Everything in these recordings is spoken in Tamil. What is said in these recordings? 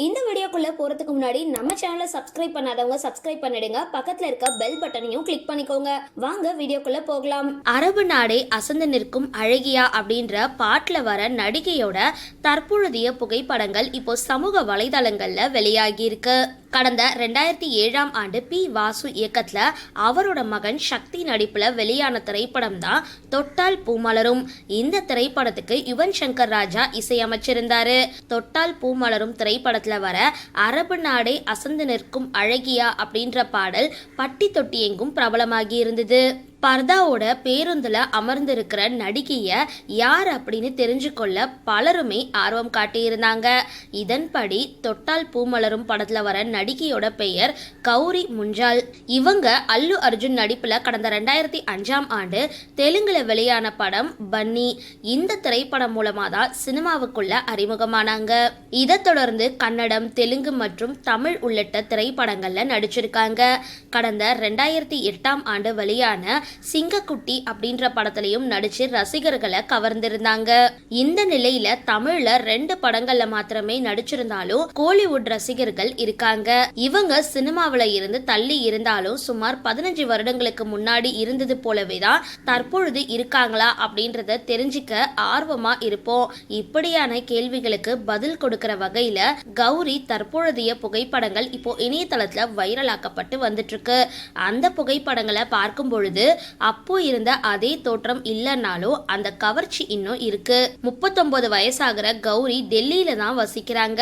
இந்த வீடியோக்குள்ள போறதுக்கு முன்னாடி நம்ம சேனலை சப்ஸ்கிரைப் பண்ணாதவங்க சப்ஸ்கிரைப் பண்ணிடுங்க. பக்கத்துல இருக்க பெல் பட்டனையும் கிளிக் பண்ணிக்கோங்க. வாங்க வீடியோக்குள்ள போகலாம். அரபு நாடே அசந்து நிற்கும் அழகியா அப்படின்ற பாட்டுல வர நடிகையோட தற்பொழுதைய புகைப்படங்கள் இப்போ சமூக வலைதளங்கள்ல வெளியாகி இருக்கு. கடந்த ரெண்டாயிரத்தி ஏழாம் ஆண்டு பி வாசு இயக்கத்தில் அவரோட மகன் சக்தி நடிப்பில் வெளியான திரைப்படம் தான் தொட்டால் பூமலரும் இந்த திரைப்படத்துக்கு யுவன் சங்கர் ராஜா இசையமைச்சிருந்தாரு. தொட்டால் பூமலரும் திரைப்படத்தில் வர அரபு நாடே அசந்து நிற்கும் அழகியா அப்படின்ற பாடல் பட்டி தொட்டி எங்கும் பிரபலமாகி இருந்தது. பர்தாவோட பேருந்துல அமர்ந்திருக்கிற நடிகைய யார் அப்படின்னு தெரிஞ்சுக்கொள்ள பலருமே ஆர்வம் காட்டியிருந்தாங்க. இதன்படி தொட்டால் பூமலரும் படத்துல வர நடிகையோட பெயர் கௌரி முஞ்சால். இவங்க அல்லு அர்ஜுன் நடிப்புல கடந்த ரெண்டாயிரத்தி அஞ்சாம் ஆண்டு தெலுங்குல வெளியான படம் பன்னி. இந்த திரைப்படம் மூலமா தான் சினிமாவுக்குள்ள அறிமுகமானாங்க. இதை தொடர்ந்து கன்னடம் தெலுங்கு மற்றும் தமிழ் உள்ளிட்ட திரைப்படங்கள்ல நடிச்சிருக்காங்க. கடந்த ரெண்டாயிரத்தி எட்டாம் ஆண்டு வெளியான சிங்கக்குட்டி அப்படின்ற படத்திலையும் நடிச்சு ரசிகர்களை கவர்ந்திருந்தாங்க. இந்த நிலையில தமிழ்ல ரெண்டு படங்கள்ல மாத்திரமே நடிச்சிருந்தாலும் கோலிவுட் ரசிகர்கள் இருக்காங்க. இவங்க சினிமாவில இருந்து தள்ளி இருந்தாலும் சுமார் பதினஞ்சு வருடங்களுக்கு முன்னாடி இருந்தது போலவே தான் தற்பொழுது இருக்காங்களா அப்படின்றத தெரிஞ்சுக்க ஆர்வமா இருப்போம். இப்படியான கேள்விகளுக்கு பதில் கொடுக்கிற வகையில கௌரி தற்பொழுதைய புகைப்படங்கள் இப்போ இணையதளத்துல வைரலாக்கப்பட்டு வந்துட்டு இருக்கு அந்த புகைப்படங்களை பார்க்கும் பொழுது அப்போ இருந்த அதே தோற்றம் இல்லைன்னாலும் அந்த கவர்ச்சி இன்னும் இருக்கு. முப்பத்தொன்பது வயசாகிற கௌரி டெல்லியில தான் வசிக்கிறாங்க.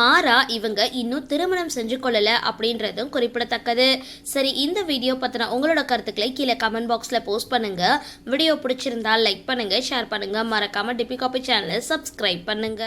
மாறா இவங்க இன்னும் திருமணம் செஞ்சு கொள்ளல அப்படின்றதும் குறிப்பிடத்தக்கது. சரி இந்த வீடியோ பத்தின உங்களோட கருத்துக்களை கீழே கமெண்ட் பாக்ஸ்ல போஸ்ட் பண்ணுங்க. வீடியோ பிடிச்சிருந்தா லைக் பண்ணுங்க ஷேர் பண்ணுங்க. மறக்காம டிபி காப்பி சேனலை சப்ஸ்கிரைப் பண்ணுங்க.